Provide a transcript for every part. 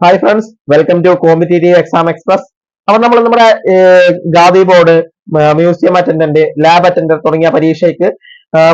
Hi friends welcome to competitive exam express അപ്പൊ നമ്മൾ നമ്മുടെ Khadi board museum attendant lab attendant തുടങ്ങിയ പരീക്ഷയ്ക്ക്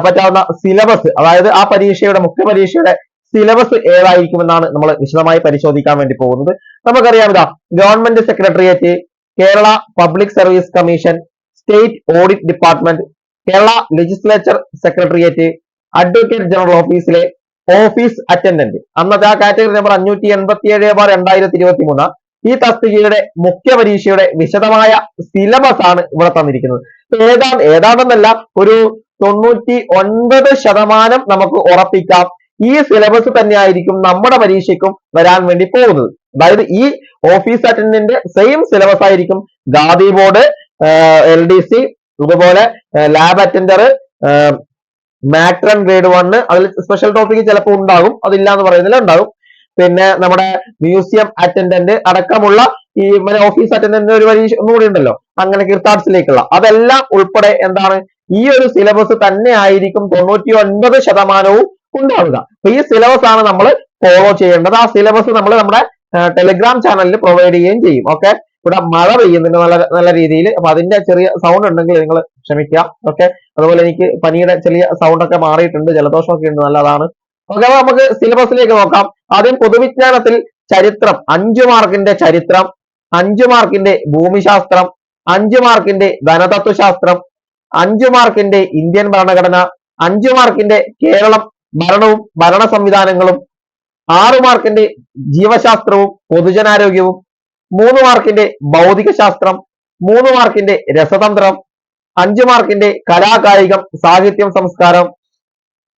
പറ്റാവുന്ന സിലബസ് അതായത് ആ പരീക്ഷയുടെ മുഖ്യ പരീക്ഷയുടെ സിലബസ് ഏതായിരിക്കുമെന്നാണ് നമ്മൾ വിശദമായി പരിശോധിക്കാൻ വേണ്ടി പോകുന്നത്. നമുക്കറിയാം ഇതാ government secretariat Kerala public service commission state audit department Kerala legislature secretariat advocate general ഓഫീസിലെ ഓഫീസ് അറ്റൻഡന്റ് അന്നത്തെ ആ കാറ്റഗറി നമ്പർ അഞ്ഞൂറ്റി എൺപത്തി ഏഴ് ബാർ രണ്ടായിരത്തി ഇരുപത്തി മൂന്ന് ഈ തസ്തികയുടെ മുഖ്യ പരീക്ഷയുടെ വിശദമായ സിലബസ് ആണ് ഇവിടെ തന്നിരിക്കുന്നത്. ഏതാണ് ഏതാണെന്നല്ല ഒരു തൊണ്ണൂറ്റി ഒൻപത് ശതമാനം നമുക്ക് ഉറപ്പിക്കാം. ഈ സിലബസ് തന്നെയായിരിക്കും നമ്മുടെ പരീക്ഷയ്ക്കും വരാൻ വേണ്ടി പോകുന്നത്. അതായത് ഈ ഓഫീസ് അറ്റൻഡന്റ് സെയിം സിലബസ് ആയിരിക്കും Khadi board L D C അതുപോലെ lab attender matron grade one അതിൽ സ്പെഷ്യൽ ടോപ്പിക് ചിലപ്പോൾ ഉണ്ടാകും. അതില്ല എന്ന് പറയുന്നില്ല ഉണ്ടാകും. പിന്നെ നമ്മുടെ മ്യൂസിയം അറ്റൻഡന്റ് അടക്കമുള്ള ഈ ഓഫീസ് അറ്റൻഡന്റ് ഒരു പരീക്ഷ ഒന്നുകൂടി ഉണ്ടല്ലോ. അങ്ങനെ കീർത്താർട്സിലേക്കുള്ള അതെല്ലാം ഉൾപ്പെടെ എന്താണ്? ഈ ഒരു സിലബസ് തന്നെ ആയിരിക്കും തൊണ്ണൂറ്റി ഒൻപത് ശതമാനവും ഉണ്ടാവുക. അപ്പൊ ഈ സിലബസ് ആണ് നമ്മൾ ഫോളോ ചെയ്യേണ്ടത്. ആ സിലബസ് നമ്മൾ നമ്മുടെ ടെലിഗ്രാം ചാനലിൽ പ്രൊവൈഡ് ചെയ്യുകയും ചെയ്യും. ഓക്കെ ഇവിടെ മഴ പെയ്യുന്നുണ്ട് നല്ല നല്ല രീതിയിൽ. അപ്പൊ അതിന്റെ ചെറിയ സൗണ്ട് ഉണ്ടെങ്കിൽ നിങ്ങൾ ക്ഷമിക്കുക. ഓക്കെ അതുപോലെ എനിക്ക് പനിയുടെ ചെറിയ സൗണ്ട് ഒക്കെ മാറിയിട്ടുണ്ട് ജലദോഷമൊക്കെ ഉണ്ട് നല്ലതാണ്. ഓക്കെ അപ്പൊ നമുക്ക് സിലബസിലേക്ക് നോക്കാം. ആദ്യം പൊതുവിജ്ഞാനത്തിൽ ചരിത്രം അഞ്ചു മാർക്കിന്റെ ചരിത്രം അഞ്ചു മാർക്കിന്റെ ഭൂമിശാസ്ത്രം അഞ്ചു മാർക്കിന്റെ ധനതത്വശാസ്ത്രം അഞ്ചു മാർക്കിന്റെ ഇന്ത്യൻ ഭരണഘടന അഞ്ചു മാർക്കിന്റെ കേരളം ഭരണവും ഭരണ സംവിധാനങ്ങളും ആറു മാർക്കിന്റെ ജീവശാസ്ത്രവും പൊതുജനാരോഗ്യവും മൂന്ന് മാർക്കിന്റെ ഭൗതിക ശാസ്ത്രം മൂന്ന് മാർക്കിന്റെ രസതന്ത്രം അഞ്ചു മാർക്കിന്റെ കലാകായികം സാഹിത്യം സംസ്കാരം.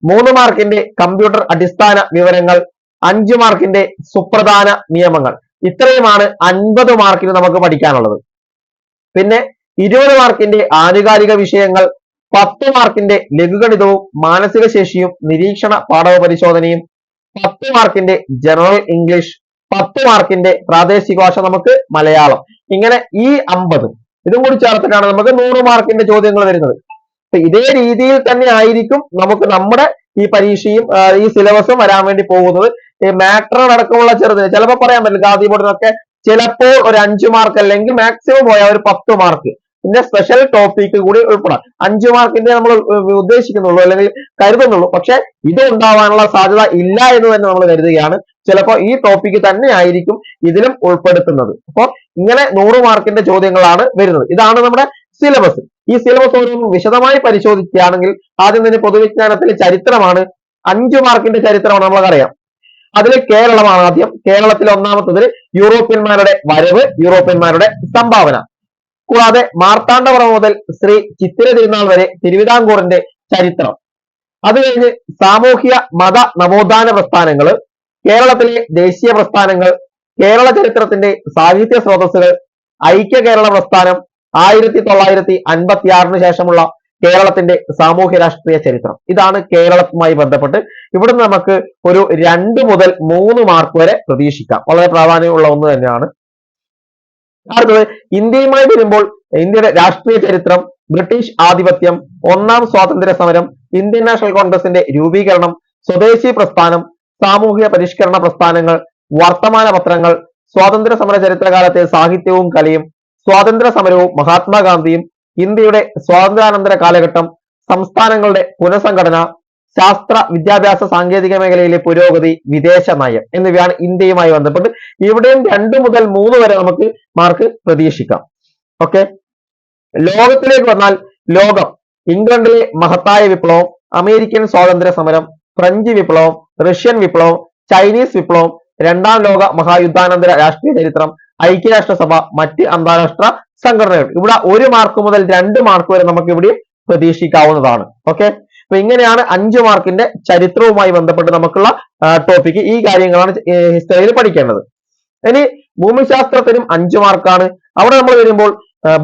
മൂന്ന് മാർക്കിന്റെ കമ്പ്യൂട്ടർ അടിസ്ഥാന വിവരങ്ങൾ അഞ്ചു മാർക്കിന്റെ സുപ്രധാന നിയമങ്ങൾ. ഇത്രയുമാണ് അൻപത് മാർക്കിന് നമുക്ക് പഠിക്കാനുള്ളത്. പിന്നെ ഇരുപത് മാർക്കിന്റെ ആനുകാലിക വിഷയങ്ങൾ പത്ത് മാർക്കിന്റെ ലഘുഗണിതവും മാനസിക ശേഷിയും നിരീക്ഷണ പാഠവ പരിശോധനയും പത്ത് മാർക്കിന്റെ ജനറൽ ഇംഗ്ലീഷ് പത്ത് മാർക്കിന്റെ പ്രാദേശിക ഭാഷ നമുക്ക് മലയാളം. ഇങ്ങനെ ഈ അമ്പത് ഇതും കൂടി ചേർത്തിട്ടാണ് നമുക്ക് നൂറ് മാർക്കിന്റെ ചോദ്യങ്ങൾ വരുന്നത്. അപ്പൊ ഇതേ രീതിയിൽ തന്നെ ആയിരിക്കും നമുക്ക് നമ്മുടെ ഈ പരീക്ഷയും ഈ സിലബസും വരാൻ വേണ്ടി പോകുന്നത്. ഈ മാട്രൺ അടക്കമുള്ള ചെറുത് ചിലപ്പോൾ പറയാൻ പറ്റില്ല. ഗാന്ധി ബോർഡിനൊക്കെ ചിലപ്പോൾ ഒരു അഞ്ചു മാർക്ക് അല്ലെങ്കിൽ മാക്സിമം പോയാൽ ഒരു പത്ത് മാർക്ക്. പിന്നെ സ്പെഷ്യൽ ടോപ്പിക്ക് കൂടി ഉൾപ്പെടാം. അഞ്ചു മാർക്കിന്റെ നമ്മൾ ഉദ്ദേശിക്കുന്നുള്ളൂ അല്ലെങ്കിൽ കരുതുന്നുള്ളൂ. പക്ഷെ ഇത് ഉണ്ടാവാനുള്ള സാധ്യത ഇല്ല എന്ന് തന്നെ നമ്മൾ കരുതുകയാണ്. ചിലപ്പോൾ ഈ ടോപ്പിക്ക് തന്നെ ആയിരിക്കും ഇതിലും ഉൾപ്പെടുത്തുന്നത്. അപ്പോൾ ഇങ്ങനെ നൂറ് മാർക്കിന്റെ ചോദ്യങ്ങളാണ് വരുന്നത്. ഇതാണ് നമ്മുടെ സിലബസ് ഈ സിലബസ് ഓരോന്നും വിശദമായി പരിശോധിക്കുകയാണെങ്കിൽ ആദ്യം തന്നെ പൊതുവിജ്ഞാനത്തിലെ ചരിത്രമാണ്. അഞ്ചു മാർക്കിന്റെ ചരിത്രമാണ് നമ്മൾക്കറിയാം. അതിൽ കേരളമാണ് ആദ്യം. കേരളത്തിൽ ഒന്നാമത്തതിൽ യൂറോപ്യന്മാരുടെ വരവ് യൂറോപ്യന്മാരുടെ സംഭാവന. കൂടാതെ മാർത്താണ്ഡവർമ്മ മുതൽ ശ്രീ ചിത്തിര തിരുനാൾ വരെ തിരുവിതാംകൂറിന്റെ ചരിത്രം. അത് കഴിഞ്ഞ് സാമൂഹ്യ മത നവോത്ഥാന പ്രസ്ഥാനങ്ങൾ കേരളത്തിലെ ദേശീയ പ്രസ്ഥാനങ്ങൾ കേരള ചരിത്രത്തിന്റെ സാഹിത്യ സ്രോതസ്സുകൾ ഐക്യ കേരള പ്രസ്ഥാനം ആയിരത്തി തൊള്ളായിരത്തി അൻപത്തി ആറിന് ശേഷമുള്ള കേരളത്തിന്റെ സാമൂഹ്യ രാഷ്ട്രീയ ചരിത്രം. ഇതാണ് കേരളവുമായി ബന്ധപ്പെട്ട് ഇവിടുന്ന് നമുക്ക് ഒരു രണ്ട് മുതൽ മൂന്ന് മാർക്ക് വരെ പ്രതീക്ഷിക്കാം. വളരെ പ്രാധാന്യമുള്ള ഒന്ന് തന്നെയാണ്. അടുത്തത് ഇന്ത്യയുമായി വരുമ്പോൾ ഇന്ത്യയുടെ രാഷ്ട്രീയ ചരിത്രം ബ്രിട്ടീഷ് ആധിപത്യം ഒന്നാം സ്വാതന്ത്ര്യ സമരം ഇന്ത്യൻ നാഷണൽ കോൺഗ്രസിന്റെ രൂപീകരണം സ്വദേശി പ്രസ്ഥാനം സാമൂഹിക പരിഷ്കരണ പ്രസ്ഥാനങ്ങൾ വർത്തമാന പത്രങ്ങൾ സ്വാതന്ത്ര്യ സമര ചരിത്രകാലത്തെ സാഹിത്യവും കലയും സ്വാതന്ത്ര്യ സമരവും മഹാത്മാഗാന്ധിയും ഇന്ത്യയുടെ സ്വാതന്ത്ര്യാനന്തര കാലഘട്ടം സംസ്ഥാനങ്ങളുടെ പുനഃസംഘടന ശാസ്ത്ര വിദ്യാഭ്യാസ സാങ്കേതിക മേഖലയിലെ പുരോഗതി വിദേശ നയം എന്നിവയാണ് ഇന്ത്യയുമായി ബന്ധപ്പെട്ട് ഇവിടെയും രണ്ടു മുതൽ മൂന്ന് വരെ നമുക്ക് മാർക്ക് പ്രതീക്ഷിക്കാം. ഓക്കെ ലോകത്തിലേക്ക് വന്നാൽ ലോകം ഇംഗ്ലണ്ടിലെ മഹത്തായ വിപ്ലവം അമേരിക്കൻ സ്വാതന്ത്ര്യ സമരം ഫ്രഞ്ച് വിപ്ലവം റഷ്യൻ വിപ്ലവം ചൈനീസ് വിപ്ലവം രണ്ടാം ലോക മഹായുദ്ധാനന്തര രാഷ്ട്രീയ ചരിത്രം ഐക്യരാഷ്ട്രസഭ മറ്റ് അന്താരാഷ്ട്ര സംഘടനകൾ. ഇവിടെ ഒരു മാർക്ക് മുതൽ രണ്ട് മാർക്ക് വരെ നമുക്ക് ഇവിടെ പ്രതീക്ഷിക്കാവുന്നതാണ്. ഓക്കെ അപ്പൊ ഇങ്ങനെയാണ് അഞ്ച് മാർക്കിന്റെ ചരിത്രവുമായി ബന്ധപ്പെട്ട് നമുക്കുള്ള ടോപ്പിക് ഈ കാര്യങ്ങളാണ് ഹിസ്റ്ററിയിൽ പഠിക്കേണ്ടത്. ഇനി ഭൂമിശാസ്ത്രത്തിനും അഞ്ച് മാർക്കാണ്. അവിടെ നമ്മൾ വരുമ്പോൾ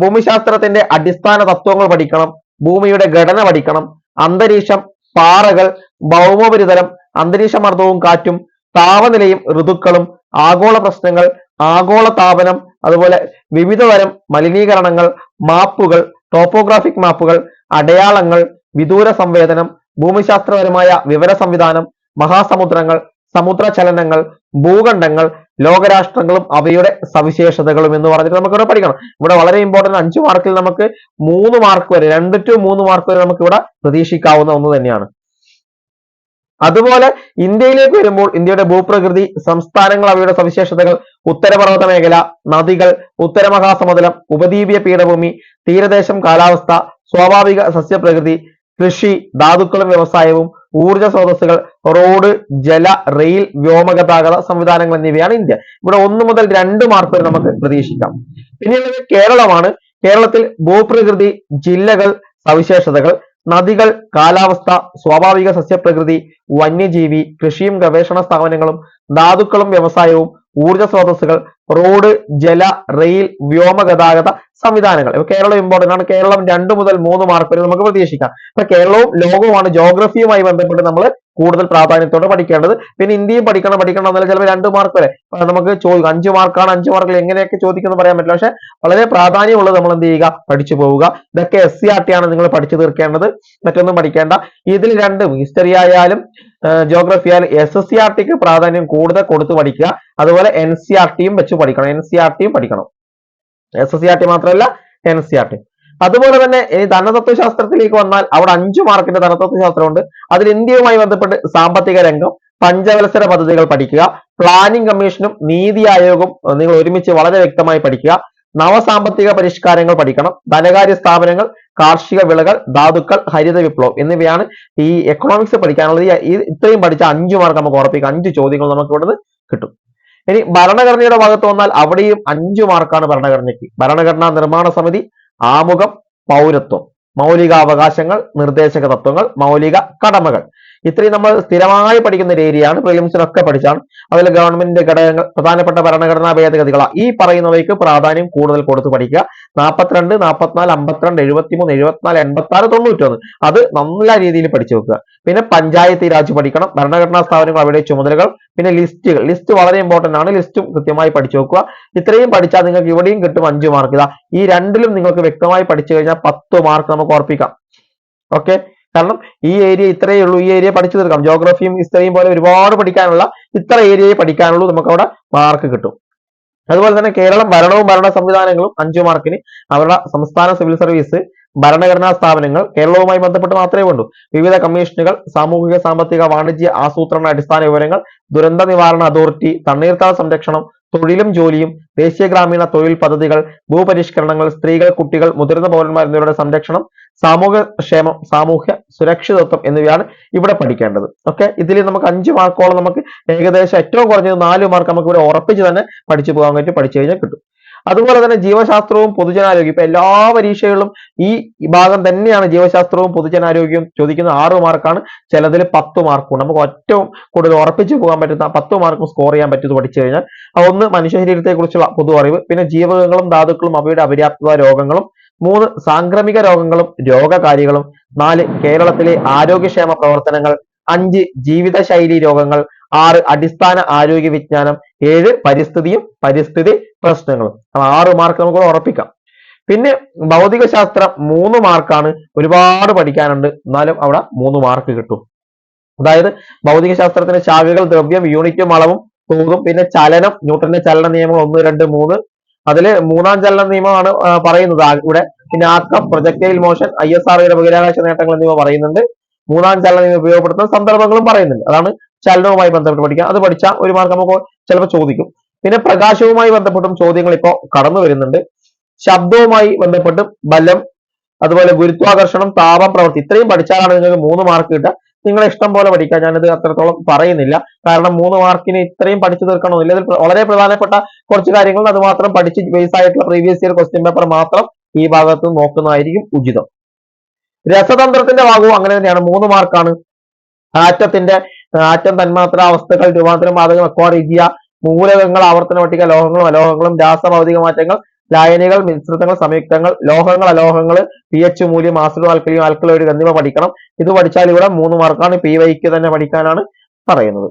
ഭൂമിശാസ്ത്രത്തിന്റെ അടിസ്ഥാന തത്വങ്ങൾ പഠിക്കണം ഭൂമിയുടെ ഘടന പഠിക്കണം അന്തരീക്ഷം പാറകൾ ഭൗമോപരിതലം അന്തരീക്ഷ മർദ്ദവും കാറ്റും താപനിലയും ഋതുക്കളും ആഗോള പ്രശ്നങ്ങൾ ആഗോള താപനം അതുപോലെ വിവിധ തരം മലിനീകരണങ്ങൾ മാപ്പുകൾ ടോപ്പോഗ്രാഫിക് മാപ്പുകൾ അടയാളങ്ങൾ വിദൂര സംവേദനം ഭൂമിശാസ്ത്രപരമായ വിവര സംവിധാനം മഹാസമുദ്രങ്ങൾ സമുദ്ര ചലനങ്ങൾ ഭൂഖണ്ഡങ്ങൾ ലോകരാഷ്ട്രങ്ങളും അവയുടെ സവിശേഷതകളും എന്ന് പറഞ്ഞിട്ട് നമുക്ക് ഇവിടെ പഠിക്കണം. ഇവിടെ വളരെ ഇമ്പോർട്ടന്റ് അഞ്ച് മാർക്കിൽ നമുക്ക് മൂന്ന് മാർക്ക് വരെ രണ്ട് ടു മൂന്ന് മാർക്ക് വരെ നമുക്ക് ഇവിടെ പ്രതീക്ഷിക്കാവുന്ന ഒന്ന് തന്നെയാണ്. അതുപോലെ ഇന്ത്യയിലേക്ക് വരുമ്പോൾ ഇന്ത്യയുടെ ഭൂപ്രകൃതി സംസ്ഥാനങ്ങൾ അവയുടെ സവിശേഷതകൾ ഉത്തരപർവത മേഖല നദികൾ ഉത്തരമഹാസമതലം ഉപദ്വീപീയ പീഠഭൂമി തീരദേശം കാലാവസ്ഥ സ്വാഭാവിക സസ്യപ്രകൃതി കൃഷി ധാതുക്കളും വ്യവസായവും ഊർജ സ്രോതസ്സുകൾ റോഡ് ജല റെയിൽ വ്യോമഗതാഗത സംവിധാനങ്ങൾ എന്നിവയാണ് ഇന്ത്യ. ഇവിടെ ഒന്ന് മുതൽ രണ്ട് മാർക്ക് വരെ നമുക്ക് പ്രതീക്ഷിക്കാം. പിന്നീട് കേരളമാണ്. കേരളത്തിൽ ഭൂപ്രകൃതി ജില്ലകൾ സവിശേഷതകൾ നദികൾ കാലാവസ്ഥ സ്വാഭാവിക സസ്യപ്രകൃതി വന്യജീവി കൃഷിയും ഗവേഷണ സ്ഥാപനങ്ങളും ധാതുക്കളും വ്യവസായവും ഊർജ സ്രോതസ്സുകൾ റോഡ് ജല റെയിൽ വ്യോമഗതാഗത സംവിധാനങ്ങൾ. ഇപ്പൊ കേരളം ഇമ്പോർട്ടന്റ് ആണ്. കേരളം രണ്ട് മുതൽ മൂന്ന് മാർക്ക് വരെ നമുക്ക് പ്രതീക്ഷിക്കാം. അപ്പൊ കേരളവും ലോകവുമാണ് ജോഗ്രഫിയുമായി ബന്ധപ്പെട്ട് നമ്മൾ കൂടുതൽ പ്രാധാന്യത്തോടെ പഠിക്കേണ്ടത്. പിന്നെ ഇന്ത്യയും പഠിക്കണം പഠിക്കണം എന്നല്ല ചിലപ്പോൾ രണ്ട് മാർക്ക് വരെ. നമുക്ക് ചോദിക്കും അഞ്ച് മാർക്കാണ് അഞ്ച് മാർക്കിൽ എങ്ങനെയൊക്കെ ചോദിക്കുന്നു പറയാൻ പറ്റില്ല. പക്ഷെ വളരെ പ്രാധാന്യമുള്ളത് നമ്മൾ എന്ത് ചെയ്യുക? പഠിച്ചു പോവുക. ഇതൊക്കെ എസ് സി ആർ ടി ആണ് നിങ്ങൾ പഠിച്ചു തീർക്കേണ്ടത്. മറ്റൊന്നും പഠിക്കേണ്ട. ഇതിൽ രണ്ടും ഹിസ്റ്ററി ആയാലും ജോഗ്രഫി ആയാലും എസ് എസ് സി ആർ ടിക്ക് പ്രാധാന്യം കൂടുതൽ കൊടുത്ത് പഠിക്കുക. അതുപോലെ എൻ സി ആർ ടിയും വെച്ച് പഠിക്കണം. എൻ സി ആർ ടിയും പഠിക്കണം. S S C R T മാത്രമല്ല എൻ സി ആർ ടി അതുപോലെ തന്നെ ഇനി ധനതത്വശാസ്ത്രത്തിലേക്ക് വന്നാൽ അവിടെ അഞ്ചു മാർക്കിന്റെ ധനതത്വശാസ്ത്രമുണ്ട്. അതിൽ ഇന്ത്യയുമായി ബന്ധപ്പെട്ട് സാമ്പത്തിക രംഗം പഞ്ചവത്സര പദ്ധതികൾ പഠിക്കുക പ്ലാനിംഗ് കമ്മീഷനും നീതി ആയോഗും നിങ്ങൾ ഒരുമിച്ച് വളരെ വ്യക്തമായി പഠിക്കുക നവസാമ്പത്തിക പരിഷ്കാരങ്ങൾ പഠിക്കണം ധനകാര്യ സ്ഥാപനങ്ങൾ കാർഷിക വിളകൾ ധാതുക്കൾ ഹരിത വിപ്ലവം എന്നിവയാണ് ഈ എക്കണോമിക്സ് പഠിക്കാനുള്ളത്. ഈ- ഇത്രയും പഠിച്ച അഞ്ചു മാർക്ക് നമുക്ക് ഉറപ്പിക്കാം. അഞ്ച് ചോദ്യങ്ങൾ നമുക്ക് ഇവിടുന്ന് കിട്ടും. ഇനി ഭരണഘടനയുടെ ഭാഗത്ത് വന്നാൽ അവിടെയും അഞ്ചു മാർക്കാണ് ഭരണഘടനയ്ക്ക്. ഭരണഘടനാ നിർമ്മാണ സമിതി ആമുഖം പൗരത്വം. മൗലികാവകാശങ്ങൾ നിർദ്ദേശക തത്വങ്ങൾ മൗലിക കടമകൾ. ഇത്രയും നമ്മൾ സ്ഥിരമായി പഠിക്കുന്ന ഒരു ഏരിയയാണ് പ്രിലിംസിനൊക്കെ പഠിച്ചാണ്. അതിൽ ഗവൺമെന്റിന്റെ ഘടകങ്ങൾ പ്രധാനപ്പെട്ട ഭരണഘടനാ ഭേദഗതികളാണ് ഈ പറയുന്നവയ്ക്ക് പ്രാധാന്യം കൂടുതൽ കൊടുത്ത് പഠിക്കുക. നാൽപ്പത്തിരണ്ട് നാൽപ്പത്തിനാല് അമ്പത്തിരണ്ട് എഴുപത്തിമൂന്ന് എഴുപത്തിനാല് എൺപത്തി ആറ് തൊണ്ണൂറ്റൊന്ന് അത് നല്ല രീതിയിൽ പഠിച്ചു വെക്കുക. പിന്നെ പഞ്ചായത്ത് രാജ് പഠിക്കണം. ഭരണഘടനാ സ്ഥാപനങ്ങൾ അവിടെ ചുമതലകൾ. പിന്നെ ലിസ്റ്റുകൾ. ലിസ്റ്റ് വളരെ ഇമ്പോർട്ടന്റ് ആണ്. ലിസ്റ്റും കൃത്യമായി പഠിച്ചു വെക്കുക. ഇത്രയും പഠിച്ചാൽ നിങ്ങൾക്ക് ഇവിടെയും കിട്ടും അഞ്ച് മാർക്ക്. ഇതാ ഈ രണ്ടിലും നിങ്ങൾക്ക് വ്യക്തമായി പഠിച്ചു കഴിഞ്ഞാൽ പത്ത് മാർക്ക് നമുക്ക് ഓർപ്പിക്കാം ഓക്കെ കാരണം ഈ ഏരിയ ഇത്രയേ ഉള്ളൂ. ഈ ഏരിയ പഠിച്ചു തീർക്കാം. ജോഗ്രഫിയും ഹിസ്റ്ററിയും പോലെ ഒരുപാട് പഠിക്കാനുള്ള ഇത്ര ഏരിയയെ പഠിക്കാനുള്ളൂ നമുക്ക് അവിടെ മാർക്ക് കിട്ടും. അതുപോലെ തന്നെ കേരളം ഭരണവും ഭരണ സംവിധാനങ്ങളും അഞ്ചു മാർക്കിന് അവരുടെ സംസ്ഥാന സിവിൽ സർവീസ് ഭരണഘടനാ സ്ഥാപനങ്ങൾ കേരളവുമായി ബന്ധപ്പെട്ട് മാത്രമേ ഉള്ളൂ. വിവിധ കമ്മീഷനുകൾ സാമൂഹിക സാമ്പത്തിക വാണിജ്യ ആസൂത്രണ അടിസ്ഥാന വിവരങ്ങൾ ദുരന്ത നിവാരണ അതോറിറ്റി തണ്ണീർത്തട സംരക്ഷണം തൊഴിലും ജോലിയും ദേശീയ ഗ്രാമീണ തൊഴിൽ പദ്ധതികൾ ഭൂപരിഷ്കരണങ്ങൾ സ്ത്രീകൾ കുട്ടികൾ മുതിർന്ന പൗരന്മാർ എന്നിവരുടെ സംരക്ഷണം സാമൂഹ്യ ക്ഷേമം സാമൂഹ്യ സുരക്ഷിതത്വം എന്നിവയാണ് ഇവിടെ പഠിക്കേണ്ടത്. ഓക്കെ ഇതിൽ നമുക്ക് അഞ്ച് മാർക്കോളം നമുക്ക് ഏകദേശം ഏറ്റവും കുറഞ്ഞത് നാല് മാർക്ക് നമുക്ക് ഇവിടെ ഉറപ്പിച്ച് തന്നെ പഠിച്ചു പോകാൻ പറ്റും പഠിച്ചു കഴിഞ്ഞാൽ കിട്ടും. അതുപോലെ തന്നെ ജീവശാസ്ത്രവും പൊതുജനാരോഗ്യം. ഇപ്പൊ എല്ലാ പരീക്ഷകളിലും ഈ ഭാഗം തന്നെയാണ് ജീവശാസ്ത്രവും പൊതുജനാരോഗ്യവും ചോദിക്കുന്ന ആറ് മാർക്കാണ് ചിലതിൽ പത്ത് മാർക്കും നമുക്ക് ഏറ്റവും കൂടുതൽ ഉറപ്പിച്ചു പോകാൻ പറ്റുന്ന പത്ത് മാർക്കും സ്കോർ ചെയ്യാൻ പറ്റുന്നത് പഠിച്ചു കഴിഞ്ഞാൽ ഒന്ന് മനുഷ്യ ശരീരത്തെ കുറിച്ചുള്ള പൊതു അറിവ് പിന്നെ ജീവകങ്ങളും ധാതുക്കളും അവയുടെ അപര്യാപ്തത രോഗങ്ങളും മൂന്ന് സാംക്രമിക രോഗങ്ങളും രോഗകാരികളും നാല് കേരളത്തിലെ ആരോഗ്യക്ഷേമ പ്രവർത്തനങ്ങൾ അഞ്ച് ജീവിതശൈലി രോഗങ്ങൾ ആറ് അടിസ്ഥാന ആരോഗ്യ വിജ്ഞാനം ഏഴ് പരിസ്ഥിതിയും പരിസ്ഥിതി പ്രശ്നങ്ങളും. ആറ് മാർക്ക് നമുക്ക് ഉറപ്പിക്കാം. പിന്നെ ഭൗതിക ശാസ്ത്രം മൂന്ന് മാർക്കാണ് ഒരുപാട് പഠിക്കാനുണ്ട്. എന്നാലും അവിടെ മൂന്ന് മാർക്ക് കിട്ടും. അതായത് ഭൗതിക ശാസ്ത്രത്തിന്റെ ശാഖകൾ ദ്രവ്യം യൂണിറ്റും അളവും തോതും പിന്നെ ചലനം ന്യൂട്ടന്റെ ചലന നിയമം ഒന്ന് രണ്ട് മൂന്ന്. അതിൽ മൂന്നാം ചലന നിയമമാണ് പറയുന്നത്. ഇവിടെ പിന്നെ ആക്കം പ്രൊജക്ടൈൽ മോഷൻ ഐ എസ് ആർഒയുടെ ബഹിരാകാശ നേട്ടങ്ങൾ എന്നിവ പറയുന്നുണ്ട്. മൂന്നാം ചലന നിയമം ഉപയോഗപ്പെടുത്തുന്ന സന്ദർഭങ്ങളും പറയുന്നുണ്ട്. അതാണ് ചലനവുമായി ബന്ധപ്പെട്ട് പഠിക്കുക അത് പഠിച്ചാൽ ഒരു മാർക്ക് നമുക്ക് ചിലപ്പോൾ ചോദിക്കും. പിന്നെ പ്രകാശവുമായി ബന്ധപ്പെട്ടും ചോദ്യങ്ങൾ ഇപ്പോൾ കടന്നു വരുന്നുണ്ട്. ശബ്ദവുമായി ബന്ധപ്പെട്ട് ബലം അതുപോലെ ഗുരുത്വാകർഷണം താപം പ്രവൃത്തി ഇത്രയും പഠിച്ചാലാണ് നിങ്ങൾക്ക് മൂന്ന് മാർക്ക് കിട്ടുക. നിങ്ങളെ ഇഷ്ടം പോലെ പഠിക്കാം ഞാനിത് അത്രത്തോളം പറയുന്നില്ല. കാരണം മൂന്ന് മാർക്കിന് ഇത്രയും പഠിച്ചു തീർക്കണമെന്നില്ല. ഇതിൽ വളരെ പ്രധാനപ്പെട്ട കുറച്ച് കാര്യങ്ങൾ അത് മാത്രം പഠിച്ച് ബേസ് ആയിട്ടുള്ള പ്രീവിയസ് ഇയർ ക്വസ്റ്റ്യൻ പേപ്പർ മാത്രം ഈ ഭാഗത്ത് നോക്കുന്നതായിരിക്കും ഉചിതം. രസതന്ത്രത്തിന്റെ ഭാഗവും അങ്ങനെ തന്നെയാണ്. മൂന്ന് മാർക്കാണ് ആറ്റത്തിന്റെ ആറ്റം തന്മാത്ര അവസ്ഥകൾ രൂപാന്തരം വാതകം അക്വാറിയ മൂലകങ്ങൾ ആവർത്തന പട്ടിക ലോഹങ്ങളും അലോഹങ്ങളും രാസഭൗതിക മാറ്റങ്ങൾ ലായനികൾ മിശ്രിതങ്ങൾ സംയുക്തങ്ങൾ ലോഹങ്ങൾ അലോഹങ്ങൾ പി എച്ച് മൂല്യം ആസിഡ് ആൽക്കലിയും ആൽക്കലോയിഡ് എന്നിവ പഠിക്കണം. ഇത് പഠിച്ചാൽ ഇവിടെ മൂന്ന് മാർക്കാണ് പി വൈക്ക് തന്നെ പഠിക്കാനാണ് പറയുന്നത്.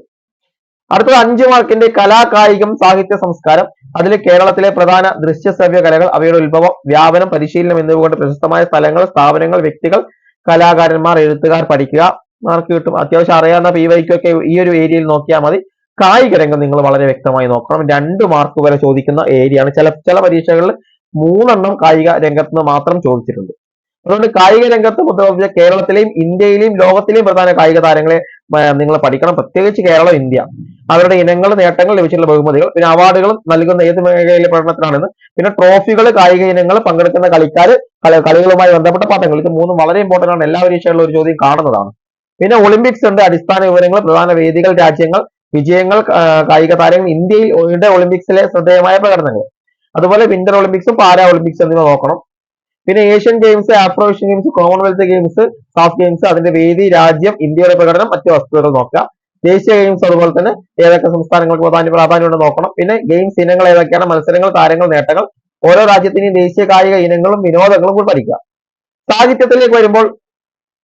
അടുത്തത് അഞ്ച് മാർക്കിന്റെ കലാ കായികം സാഹിത്യ സംസ്കാരം. അതിൽ കേരളത്തിലെ പ്രധാന ദൃശ്യശ്രവ്യ കലകൾ അവയുടെ ഉത്ഭവം വ്യാപനം പരിശീലനം എന്നിവ കൊണ്ട് പ്രശസ്തമായ സ്ഥലങ്ങൾ സ്ഥാപനങ്ങൾ വ്യക്തികൾ കലാകാരന്മാർ എഴുത്തുകാർ പഠിക്കുക. മാർക്ക് കിട്ടും. അത്യാവശ്യം അറിയാവുന്ന പി വൈക്കൊക്കെ ഈ ഒരു ഏരിയയിൽ നോക്കിയാൽ മതി. കായിക രംഗം നിങ്ങൾ വളരെ വ്യക്തമായി നോക്കണം. രണ്ട് മാർക്ക് വരെ ചോദിക്കുന്ന ഏരിയയാണ് ചില ചില പരീക്ഷകളിൽ മൂന്നെണ്ണം കായിക രംഗത്ത് നിന്ന് മാത്രം ചോദിച്ചിട്ടുണ്ട്. അതുകൊണ്ട് കായിക രംഗത്ത് മുദ്ര കേരളത്തിലെയും ഇന്ത്യയിലെയും ലോകത്തിലെയും പ്രധാന കായിക താരങ്ങളെ നിങ്ങൾ പഠിക്കണം. പ്രത്യേകിച്ച് കേരളം ഇന്ത്യ. അവരുടെ ഇനങ്ങൾ നേട്ടങ്ങൾ ലഭിച്ചിട്ടുള്ള ബഹുമതികൾ. പിന്നെ അവാർഡുകൾ നൽകുന്ന ഏത് മേഖലയിലെ പഠനത്തിനാണെന്ന് പിന്നെ ട്രോഫികൾ കായിക ഇനങ്ങൾ പങ്കെടുക്കുന്ന കളിക്കാർ കളികളുമായി ബന്ധപ്പെട്ട പാഠങ്ങൾ. ഇത് മൂന്നും വളരെ ഇമ്പോർട്ടന്റ് ആണ്. എല്ലാ പരീക്ഷകളിലും ഒരു ചോദ്യം കാണുന്നതാണ്. പിന്നെ ഒളിമ്പിക്സ് ഉണ്ട് അടിസ്ഥാന വിവരങ്ങൾ പ്രധാന വേദികൾ രാജ്യങ്ങൾ വിജയങ്ങൾ കായിക താരങ്ങൾ ഇന്ത്യയിൽ ഒളിമ്പിക്സിലെ ശ്രദ്ധേയമായ പ്രകടനങ്ങൾ. അതുപോലെ വിന്റർ ഒളിമ്പിക്സും പാരാ ഒളിമ്പിക്സ് എന്നിവ നോക്കണം. പിന്നെ Asian games Afro Asian games Commonwealth games SAF games അതിന്റെ വേദി രാജ്യം ഇന്ത്യയുടെ പ്രകടനം മറ്റു വസ്തുതകൾ നോക്കുക. ദേശീയ ഗെയിംസ് അതുപോലെ തന്നെ ഏതൊക്കെ സംസ്ഥാനങ്ങൾക്ക് പ്രാധാന്യം പ്രാധാന്യമുണ്ട് നോക്കണം. പിന്നെ ഗെയിംസ് ഇനങ്ങൾ ഏതൊക്കെയാണ് മത്സരങ്ങൾ താരങ്ങൾ നേട്ടങ്ങൾ ഓരോ രാജ്യത്തിനെയും ദേശീയ കായിക ഇനങ്ങളും വിനോദങ്ങളും കൂടി പഠിക്കുക. സാഹിത്യത്തിലേക്ക് വരുമ്പോൾ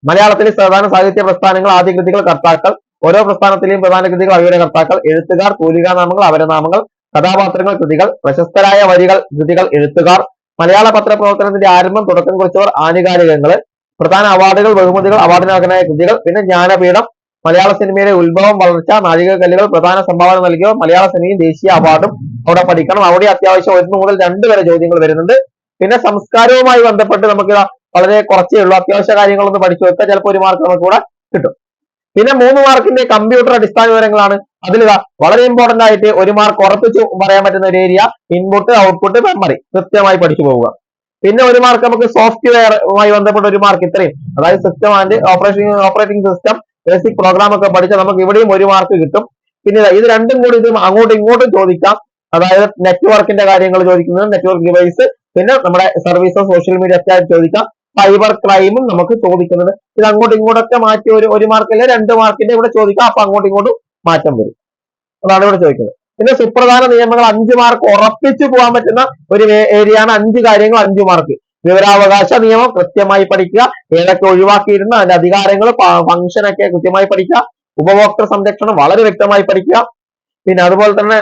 മലയാളത്തിലെ പ്രധാന സാഹിത്യ പ്രസ്ഥാനങ്ങൾ ആദ്യ കൃതികൾ കർത്താക്കൾ. ഓരോ പ്രസ്ഥാനത്തിലെയും പ്രധാന കൃതികൾ അവയുടെ കർത്താക്കൾ എഴുത്തുകാർ തൂലികാനാമങ്ങൾ അവരനാമങ്ങൾ കഥാപാത്രങ്ങൾ കൃതികൾ പ്രശസ്തരായ വരികൾ കൃതികൾ എഴുത്തുകാർ. മലയാള പത്രപ്രവർത്തനത്തിന്റെ ആരംഭം തുടക്കം കുറിച്ചവർ ആനുകാലികങ്ങൾ. പ്രധാന അവാർഡുകൾ ബഹുമതികൾ അവാർഡിനർഹനായ കൃതികൾ പിന്നെ ജ്ഞാനപീഠം മലയാള സിനിമയിലെ ഉത്ഭവം വളർച്ച നാഴികക്കല്ലുകൾ പ്രധാന സംഭാവന നൽകിയവർ മലയാള സിനിമയും ദേശീയ അവാർഡും അവിടെ പഠിക്കണം. അവിടെ അത്യാവശ്യം ഒന്ന് മുതൽ രണ്ട് വരെ ചോദ്യങ്ങൾ വരുന്നുണ്ട്. പിന്നെ സംസ്കാരവുമായി ബന്ധപ്പെട്ട് നമുക്ക് വളരെ കുറച്ചേ ഉള്ളൂ. അത്യാവശ്യ കാര്യങ്ങളൊന്ന് പഠിച്ചു. വെച്ചാൽ ചിലപ്പോൾ ഒരു മാർക്ക് നമുക്ക് കൂടെ കിട്ടും. പിന്നെ മൂന്ന് മാർക്കിന്റെ കമ്പ്യൂട്ടർ അടിസ്ഥാന വിവരങ്ങളാണ്. അതിൽ വളരെ ഇമ്പോർട്ടന്റ് ആയിട്ട് ഒരു മാർക്ക് ഉറപ്പിച്ച് പറയാൻ പറ്റുന്ന ഒരു ഏരിയ ഇൻപുട്ട് ഔട്ട്പുട്ട് മെമ്മറി കൃത്യമായി പഠിച്ചു പോവുക. പിന്നെ ഒരു മാർക്ക് നമുക്ക് സോഫ്റ്റ്വെയറുമായി ബന്ധപ്പെട്ട ഒരു മാർക്ക് ഇത്രയും. അതായത് system and operation operating system basic program ഒക്കെ പഠിച്ചാൽ നമുക്ക് ഇവിടെയും ഒരു മാർക്ക് കിട്ടും. പിന്നെ ഇത് രണ്ടും കൂടി ഇത് അങ്ങോട്ടും ഇങ്ങോട്ടും ചോദിക്കാം. അതായത് നെറ്റ്വർക്കിന്റെ കാര്യങ്ങൾ ചോദിക്കുന്നത് നെറ്റ്വർക്ക് ഡിവൈസ് പിന്നെ നമ്മുടെ സർവീസ് സോഷ്യൽ മീഡിയ ഒക്കെ ആയിട്ട് ചോദിക്കാം. സൈബർ ക്രൈമും നമുക്ക് ചോദിക്കുന്നത്. ഇത് അങ്ങോട്ടും ഇങ്ങോട്ടൊക്കെ മാറ്റി ഒരു ഒരു മാർക്കില്ല രണ്ട് മാർക്കിന്റെ ഇവിടെ ചോദിക്കാം. അപ്പൊ അങ്ങോട്ടും ഇങ്ങോട്ടും മാറ്റം വരും. അതാണ് ഇവിടെ ചോദിക്കുന്നത്. പിന്നെ സുപ്രധാന നിയമങ്ങൾ അഞ്ച് മാർക്ക് ഉറപ്പിച്ചു പോകാൻ പറ്റുന്ന ഒരു ഏരിയയാണ് അഞ്ച് കാര്യങ്ങൾ അഞ്ചു മാർക്ക് വിവരാവകാശ നിയമം കൃത്യമായി പഠിക്കുക ഏതൊക്കെ ഒഴിവാക്കിയിരുന്ന അതിന്റെ അധികാരങ്ങൾ ഫംഗ്ഷൻ ഒക്കെ കൃത്യമായി പഠിക്കുക ഉപഭോക്തൃ സംരക്ഷണം വളരെ വ്യക്തമായി പഠിക്കുക. പിന്നെ അതുപോലെ തന്നെ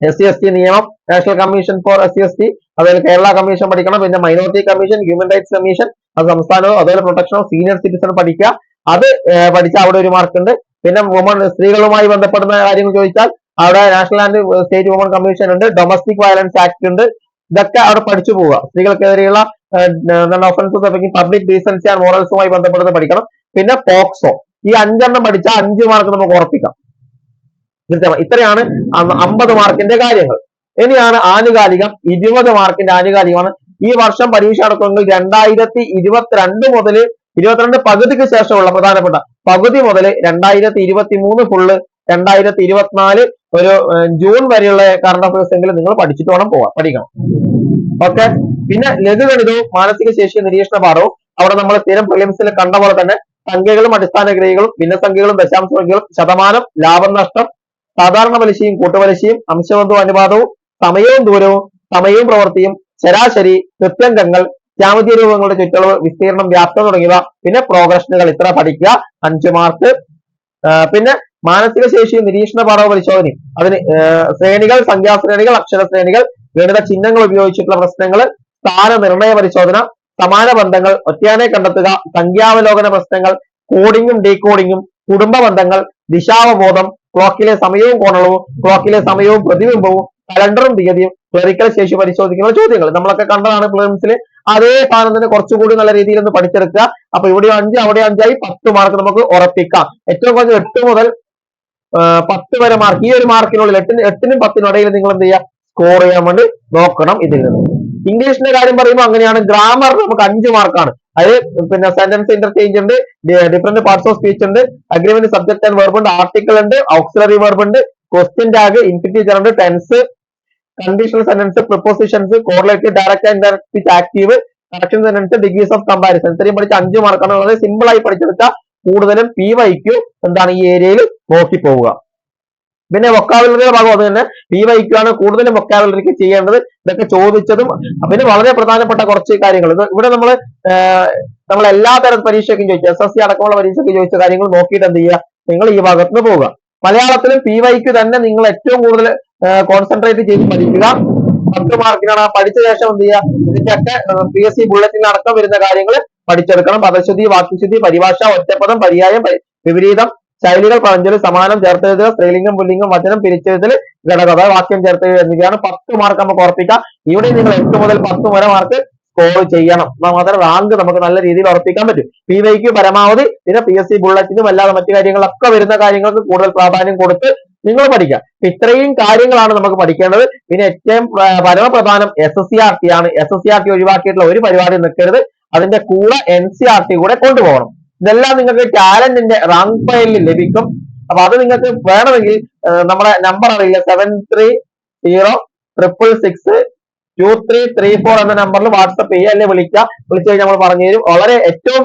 എസ് സി എസ് ടി നിയമം national commission for S C S T അതുപോലെ കേരള കമ്മീഷൻ പഠിക്കണം പിന്നെ minority commission human rights commission അത് സംസ്ഥാനവും അതുപോലെ പ്രൊട്ടക്ഷൻ ഓഫ് സീനിയർ സിറ്റിസൺ പഠിക്കുക. അത് പഠിച്ച അവിടെ ഒരു മാർക്ക് ഉണ്ട്. പിന്നെ വുമൺ സ്ത്രീകളുമായി ബന്ധപ്പെടുന്ന കാര്യങ്ങൾ ചോദിച്ചാൽ അവിടെ national and state woman commission ഉണ്ട്. ഡൊമസ്റ്റിക് വയലൻസ് ആക്ട് ഉണ്ട്. ഇതൊക്കെ അവിടെ പഠിച്ചു പോവുക. സ്ത്രീകൾക്കെതിരെയുള്ള ഒഫൻസസ് പബ്ലിക് ഡീസൻസി ആൻഡ് മോറൽസുമായി ബന്ധപ്പെടുന്നത് പഠിക്കണം. പിന്നെ പോക്സോ. ഈ അഞ്ചെണ്ണം പഠിച്ചാൽ അഞ്ച് മാർക്ക് നമുക്ക് ഉറപ്പിക്കാം. ഇത്രയാണ് അമ്പത് മാർക്കിന്റെ കാര്യങ്ങൾ. ഇനിയാണ് ആനുകാലികം ഇരുപത് മാർക്കിന്റെ ആനുകാലികമാണ്. ഈ വർഷം പരീക്ഷ നടക്കുമെങ്കിൽ രണ്ടായിരത്തി ഇരുപത്തിരണ്ട് മുതൽ ഇരുപത്തിരണ്ട് പകുതിക്ക് ശേഷമുള്ള പ്രധാനപ്പെട്ട പകുതി മുതൽ രണ്ടായിരത്തി ഇരുപത്തി മൂന്ന് ഫുള്ള് രണ്ടായിരത്തി ഇരുപത്തിനാല് ഒരു ജൂൺ വരെയുള്ള കറണ്ട് അഫയേഴ്സ് എങ്കിലും നിങ്ങൾ പഠിച്ചിട്ട് വേണം പോവാൻ പഠിക്കണം. ഓക്കെ പിന്നെ ലഘുഗണിതവും മാനസിക ശേഷി നിരീക്ഷണ പാഠവും. അവിടെ നമ്മൾ സ്ഥിരം പ്രിലിംസിൽ കണ്ട പോലെ തന്നെ സംഖ്യകളും അടിസ്ഥാന ഗ്രഹികളും ഭിന്നസംഖ്യകളും ദശാംശ സംഖ്യകളും ശതമാനം ലാഭം നഷ്ടം സാധാരണ പലിശയും കൂട്ടുപലിശയും അംശബന്ധവും അനുപാതവും സമയവും ദൂരവും സമയവും പ്രവൃത്തിയും ശരാശരി കൃത്യംഗങ്ങൾ ജ്യാമിതീയ രൂപങ്ങളുടെ ചുറ്റളവ് വിസ്തീർണം വ്യാപ്തം തുടങ്ങിയവ. പിന്നെ പ്രോഗ്രഷനുകൾ ഇത്ര പഠിക്കുക. അഞ്ച് മാർക്ക് പിന്നെ മാനസിക ശേഷി നിരീക്ഷണ പാഠവ പരിശോധനയും. അതിന് ശ്രേണികൾ സംഖ്യാശ്രേണികൾ അക്ഷര ശ്രേണികൾ ഗണിത ചിഹ്നങ്ങൾ ഉപയോഗിച്ചിട്ടുള്ള പ്രശ്നങ്ങൾ സ്ഥാന നിർണയ പരിശോധന സമാന ബന്ധങ്ങൾ ഒറ്റയാനെ കണ്ടെത്തുക സംഖ്യാവലോകന പ്രശ്നങ്ങൾ കോഡിങ്ങും ഡീകോഡിങ്ങും കുടുംബ ബന്ധങ്ങൾ ദിശാവബോധം ക്ലോക്കിലെ സമയവും കോണളവും ക്ലോക്കിലെ സമയവും പ്രതിബിംബവും കലണ്ടറും തീയതിയും ക്ലറിക്കൽ ശേഷി പരിശോധിക്കുന്ന ചോദ്യങ്ങൾ. നമ്മളൊക്കെ കണ്ടതാണ് പ്രിലിംസിൽ അതേ സാധനം തന്നെ കുറച്ചുകൂടി നല്ല രീതിയിൽ ഒന്ന് പഠിച്ചെടുക്കുക. അപ്പൊ ഇവിടെ അഞ്ച് അവിടെ അഞ്ചായി പത്ത് മാർക്ക് നമുക്ക് ഉറപ്പിക്കാം. ഏറ്റവും കുറഞ്ഞ എട്ട് മുതൽ പത്ത് വരെ മാർക്ക് ഈ ഒരു മാർക്കിനുള്ളിൽ എട്ടിന് എട്ടിനും പത്തിനും ഇടയിൽ നിങ്ങൾ എന്ത് ചെയ്യുക? സ്കോർ ചെയ്യാൻ വേണ്ടി നോക്കണം ഇതിൽ നിന്ന്. ഇംഗ്ലീഷിന്റെ കാര്യം പറയുമ്പോൾ അങ്ങനെയാണ്. ഗ്രാമർ നമുക്ക് അഞ്ച് മാർക്കാണ് അത് പിന്നെ സെന്റൻസ് ഇന്റർചേഞ്ച് ഉണ്ട് ഡിഫറെന്റ് പാർട്സ് ഓഫ് സ്പീച്ച് ഉണ്ട് അഗ്രിമെന്റ് സബ്ജക്ട് ആൻഡ് വെർബ് ഉണ്ട് ആർട്ടിക്കിൾ ഉണ്ട് ഓക്സിലറി വെർബ് ഉണ്ട് ക്വസ്റ്റ്യൻ ടാഗ് ഇൻഫിനിറ്റീവ് ഉണ്ട് tense conditional sentence prepositions correlative direct and direct active correction sentence degrees of comparison ഇത്രയും പഠിച്ച അഞ്ച് മാർക്കാണ് വളരെ സിമ്പിൾ ആയി പഠിച്ചെടുത്താൽ കൂടുതലും പി വൈക്യു എന്താണ് ഈ ഏരിയയിൽ നോക്കി പോവുക. പിന്നെ വൊക്കാബുലറിയുടെ ഭാഗം അത് തന്നെ പി വൈക്യു ആണ് കൂടുതലും വൊക്കാബുലറിക്ക് ചെയ്യേണ്ടത്. ഇതൊക്കെ ചോദിച്ചതും പിന്നെ വളരെ പ്രധാനപ്പെട്ട കുറച്ച് കാര്യങ്ങൾ. ഇവിടെ നമ്മൾ നമ്മൾ എല്ലാ തരം പരീക്ഷയ്ക്കും ചോദിച്ചു എസ് എസ് സി അടക്കമുള്ള പരീക്ഷയ്ക്ക് ചോദിച്ച കാര്യങ്ങൾ നോക്കിയിട്ട് എന്ത് ചെയ്യുക? നിങ്ങൾ ഈ ഭാഗത്ത് പോവുക. മലയാളത്തിലും പി വൈക്ക് തന്നെ നിങ്ങൾ ഏറ്റവും കൂടുതൽ കോൺസെൻട്രേറ്റ് ചെയ്ത് പഠിക്കുക. പത്ത് മാർക്കിനാണ് പഠിച്ച ശേഷം എന്ത് ചെയ്യുക? ഇതിന്റെയൊക്കെ പി എസ് സി ബുള്ളറ്റിൽ അടക്കം വരുന്ന കാര്യങ്ങൾ പഠിച്ചെടുക്കണം. പദശുദ്ധി വാക്യശുദ്ധി പരിഭാഷ ഒറ്റപ്പദം പര്യായം വിപരീതം ശൈലികൾ പഴഞ്ചൊല്ലി സമാനം ചേർത്തെഴുതുക സ്ത്രീലിംഗം പുല്ലിംഗം വചനം പിരിച്ചെഴുതൽ ഘടകം അതായത് വാക്യം ചേർത്തെഴുതുക എന്നിവയാണ് പത്ത് മാർക്ക് നമുക്ക് ഉറപ്പിക്കാം. ഇവിടെ നിങ്ങൾ എട്ട് മുതൽ പത്ത് വരെ മാർക്ക് സ്കോർ ചെയ്യണം. എന്നാൽ മാത്രമേ റാങ്ക് നമുക്ക് നല്ല രീതിയിൽ ഉറപ്പിക്കാൻ പറ്റും. പി വൈക്ക് പരമാവധി പിന്നെ പി എസ് സി ബുള്ളറ്റിനും അല്ലാതെ മറ്റു കാര്യങ്ങളൊക്കെ വരുന്ന കാര്യങ്ങൾക്ക് കൂടുതൽ പ്രാധാന്യം കൊടുത്ത് നിങ്ങൾ പഠിക്കുക. ഇത്രയും കാര്യങ്ങളാണ് നമുക്ക് പഠിക്കേണ്ടത്. പിന്നെ ഏറ്റവും പ്ര- പരമപ്രധാനം S S C R T ആണ്. S S C R T ഒഴിവാക്കിയിട്ടുള്ള ഒരു പരിപാടി നിൽക്കരുത്. അതിന്റെ കൂടെ എൻ സി ആർ ടി കൂടെ കൊണ്ടുപോകണം. ഇതെല്ലാം നിങ്ങൾക്ക് ടാലന്റിന്റെ റാങ്ക് ഫയലിൽ ലഭിക്കും. അപ്പൊ അത് നിങ്ങൾക്ക് വേണമെങ്കിൽ നമ്മുടെ നമ്പർ അറിയില്ല. Seven three zero triple six two three three four എന്ന നമ്പറിൽ വാട്സപ്പ് ചെയ്യുക അല്ലെങ്കിൽ വിളിക്കുക വിളിച്ചു കഴിഞ്ഞാൽ നമ്മൾ പറഞ്ഞു തരും. വളരെ ഏറ്റവും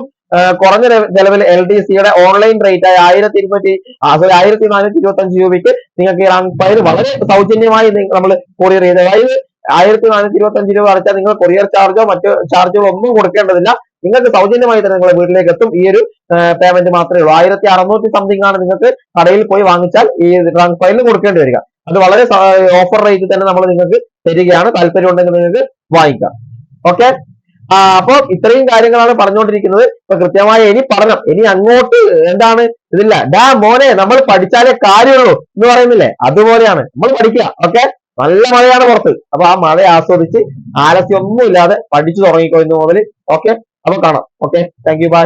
കുറഞ്ഞ നിലവിൽ എൽ ഡി സിയുടെ ഓൺലൈൻ റേറ്റ് ആയ ആയിരത്തി ഇരുന്നൂറ്റി സോറി ആയിരത്തി നാനൂറ്റി ഇരുപത്തി അഞ്ച് രൂപയ്ക്ക് നിങ്ങൾക്ക് ഈ റാങ്ക് ഫയൽ വളരെ സൗജന്യമായി നമ്മൾ കൊറിയർ ചെയ്ത്. അതായത് ആയിരത്തി നാനൂറ്റി ഇരുപത്തി അഞ്ച് രൂപ അടച്ചാൽ നിങ്ങൾ കൊറിയർ ചാർജോ മറ്റു ചാർജുകളോ ഒന്നും കൊടുക്കേണ്ടതില്ല. നിങ്ങൾക്ക് സൗജന്യമായി തന്നെ നിങ്ങളുടെ വീട്ടിലേക്ക് എത്തും. ഈ ഒരു പേയ്മെന്റ് മാത്രമേ ഉള്ളൂ. ആയിരത്തി അറുന്നൂറ്റി സംതിങ് ആണ് നിങ്ങൾക്ക് കടയിൽ പോയി വാങ്ങിച്ചാൽ ഈ റാങ്ക് ഫയലിൽ കൊടുക്കേണ്ടി വരിക. അത് വളരെ ഓഫർ റേറ്റ് തന്നെ നമ്മൾ നിങ്ങൾക്ക് തരികയാണ്. താല്പര്യം ഉണ്ടെങ്കിൽ നിങ്ങൾക്ക് വാങ്ങിക്കാം ഓക്കെ അപ്പൊ ഇത്രയും കാര്യങ്ങളാണ് പറഞ്ഞുകൊണ്ടിരിക്കുന്നത്. ഇപ്പൊ കൃത്യമായി ഇനി പഠനം. ഇനി അങ്ങോട്ട് എന്താണ്? ഇതില്ല. ഡാ മോനെ നമ്മൾ പഠിച്ചാലേ കാര്യമുള്ളൂ എന്ന് പറയുന്നില്ലേ? അതുപോലെയാണ്. നമ്മൾ പഠിക്കുക. ഓക്കെ നല്ല മഴയാണ് പുറത്ത്. അപ്പൊ ആ മഴ ആസ്വദിച്ച് ആലസ്യമൊന്നുമില്ലാതെ പഠിച്ചു തുടങ്ങിക്കോ ഇന്ന് മുതൽ. ഓക്കെ അപ്പൊ കാണാം. Okay thank you by